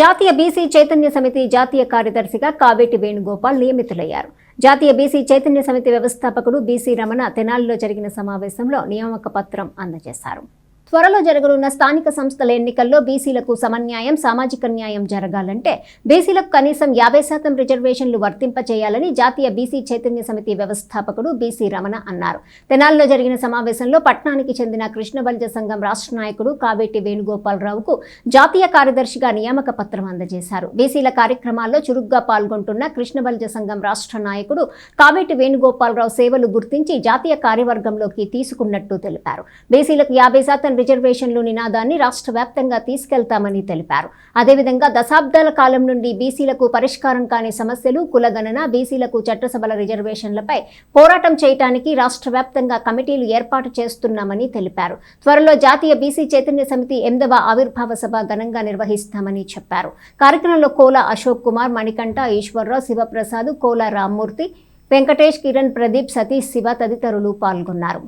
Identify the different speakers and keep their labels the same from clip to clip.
Speaker 1: జాతీయ బీసీ చైతన్య సమితి జాతీయ కార్యదర్శిగా కావేటి వేణుగోపాల్ నియమితులయ్యారు. జాతీయ బీసీ చైతన్య సమితి వ్యవస్థాపకుడు బీసీ రమణ తెనాలిలో జరిగిన సమావేశంలో నియామక పత్రం అందజేశారు. త్వరలో జరగనున్న స్థానిక సంస్థల ఎన్నికల్లో బీసీలకు సమన్యాయం సామాజిక న్యాయం జరగాలంటే బీసీలకు కనీసం యాభై శాతం రిజర్వేషన్లు వర్తింపచేయాలని జాతీయ బీసీ చైతన్య సమితి వ్యవస్థాపకుడు బీసీ రమణ అన్నారు. తెనాలిలో జరిగిన సమావేశంలో పట్నానికి చెందిన కృష్ణబలిజ సంఘం రాష్ట్ర నాయకుడు కావేటి వేణుగోపాలరావుకు జాతీయ కార్యదర్శిగా నియామక పత్రం అందజేశారు. బీసీల కార్యక్రమాల్లో చురుగ్గా పాల్గొంటున్న కృష్ణబలిజ సంఘం రాష్ట్ర నాయకుడు కావేటి వేణుగోపాలరావు సేవలు గుర్తించి జాతీయ కార్యవర్గంలోకి తీసుకున్నట్టు తెలిపారు. బీసీలకు యాభై శాతం రిజర్వేషన్లు నినాదాన్ని రాష్ట్ర వ్యాప్తంగా తీసుకెళ్తామని తెలిపారు. అదేవిధంగా దశాబ్దాల కాలం నుండి బీసీలకు పరిష్కారం కాని సమస్యలు కులగణన బీసీలకు చట్టసభల రిజర్వేషన్లపై పోరాటం చేయడానికి రాష్ట్ర వ్యాప్తంగా కమిటీలు ఏర్పాటు చేస్తున్నామని తెలిపారు. త్వరలో జాతీయ బీసీ చైతన్య సమితి ఎనిమిదవ ఆవిర్భావ సభ ఘనంగా నిర్వహిస్తామని చెప్పారు. కార్యక్రమంలో కోల అశోక్ కుమార్ మణికంఠ ఈశ్వరరావు శివప్రసాద్ కోల రామ్మూర్తి వెంకటేష్ కిరణ్ ప్రదీప్ సతీష్ శివ తదితరులు పాల్గొన్నారు.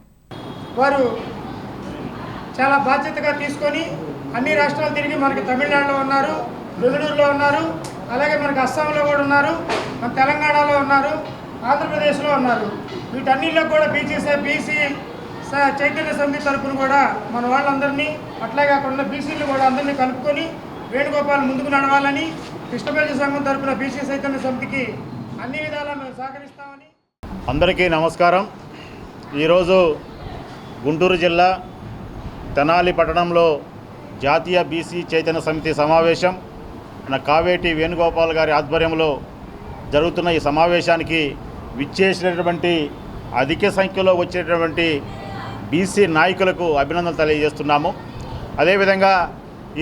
Speaker 2: వారు చాలా బాధ్యతగా తీసుకొని అన్ని రాష్ట్రాలు తిరిగి మనకి తమిళనాడులో ఉన్నారు బెంగళూరులో ఉన్నారు అలాగే మనకి అస్సాంలో కూడా ఉన్నారు మన తెలంగాణలో ఉన్నారు ఆంధ్రప్రదేశ్లో ఉన్నారు. వీటన్నిటిలో కూడా బీసీ బీసీ చైతన్య సమితి తరఫున కూడా మన వాళ్ళందరినీ అట్లే కాకుండా బీసీలు కూడా అందరినీ కలుపుకొని వేణుగోపాల్ ముందుకు నడవాలని కృష్ణపల్లి సంఘం తరపున బీసీ చైతన్య సమితికి అన్ని విధాలా మేము సహకరిస్తామని.
Speaker 3: అందరికీ నమస్కారం. ఈరోజు గుంటూరు జిల్లా తెనాలి పట్టణంలో జాతీయ బీసీ చైతన్య సమితి సమావేశం మన కావేటి వేణుగోపాల్ గారి ఆధ్వర్యంలో జరుగుతున్న ఈ సమావేశానికి విచ్చేసినటువంటి అధిక సంఖ్యలో వచ్చేటటువంటి బీసీ నాయకులకు అభినందనలు తెలియజేస్తున్నాము. అదేవిధంగా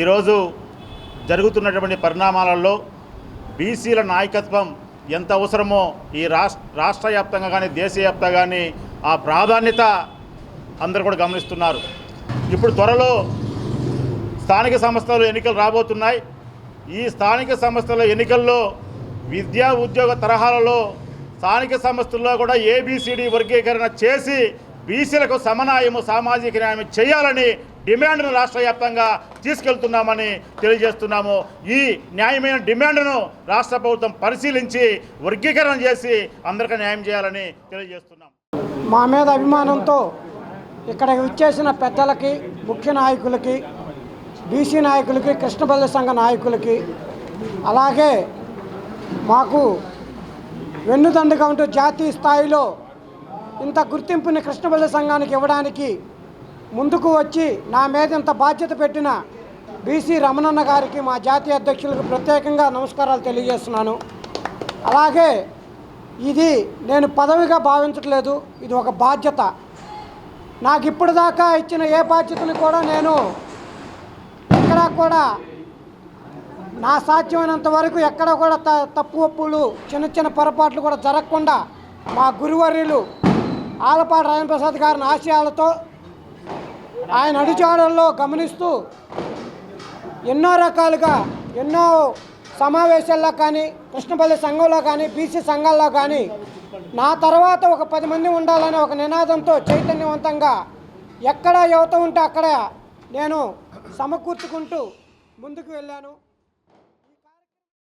Speaker 3: ఈరోజు జరుగుతున్నటువంటి పరిణామాలలో బీసీల నాయకత్వం ఎంత అవసరమో ఈ రాష్ట్ర రాష్ట్ర వ్యాప్తంగా కానీ దేశవ్యాప్తంగా కానీ ఆ ప్రాధాన్యత అందరూ కూడా గమనిస్తున్నారు. ఇప్పుడు త్వరలో స్థానిక సంస్థలు ఎన్నికలు రాబోతున్నాయి. ఈ స్థానిక సంస్థల ఎన్నికల్లో విద్యా ఉద్యోగ తరహాలలో స్థానిక సంస్థల్లో కూడా ఏబిసిడి వర్గీకరణ చేసి బీసీలకు సమన్యాయము సామాజిక న్యాయం చేయాలని డిమాండ్ను రాష్ట్ర వ్యాప్తంగా తీసుకెళ్తున్నామని తెలియజేస్తున్నాము. ఈ న్యాయమైన డిమాండ్ను రాష్ట్ర ప్రభుత్వం పరిశీలించి వర్గీకరణ చేసి అందరికీ న్యాయం చేయాలని తెలియజేస్తున్నాం
Speaker 4: మా మీద అభిమానంతో ఇక్కడ విచ్చేసిన పెద్దలకి ముఖ్య నాయకులకి బీసీ నాయకులకి కృష్ణపల్లి సంఘ నాయకులకి అలాగే మాకు వెన్నుదండగా ఉంటూ జాతీయ స్థాయిలో ఇంత గుర్తింపుని కృష్ణపల్లి సంఘానికి ఇవ్వడానికి ముందుకు వచ్చి నా మీద ఇంత బాధ్యత పెట్టిన బీసీ రమణన్న గారికి మా జాతీయ అధ్యక్షులకు ప్రత్యేకంగా నమస్కారాలు తెలియజేస్తున్నాను. అలాగే ఇది నేను పదవిగా భావించట్లేదు ఇది ఒక బాధ్యత. నాకు ఇప్పుడు దాకా ఇచ్చిన ఏ బాధ్యతను కూడా నేను ఎక్కడా కూడా నా సాధ్యమైనంత వరకు ఎక్కడ కూడా త తప్పు ఒప్పులు చిన్న చిన్న పొరపాట్లు కూడా జరగకుండా మా గురువర్యులు ఆలపాటి రాజప్రసాద్ గారిని ఆశయాలతో ఆయన అడుచాడల్లో గమనిస్తూ ఎన్నో రకాలుగా ఎన్నో సమావేశాల్లో కానీ కృష్ణపల్లి సంఘంలో కానీ బీసీ సంఘాల్లో కానీ నా తర్వాత ఒక పది మంది ఉండాలనే ఒక నినాదంతో చైతన్యవంతంగా ఎక్కడ యువత ఉంటే అక్కడ నేను సమకూర్చుకుంటూ ముందుకు వెళ్ళాను.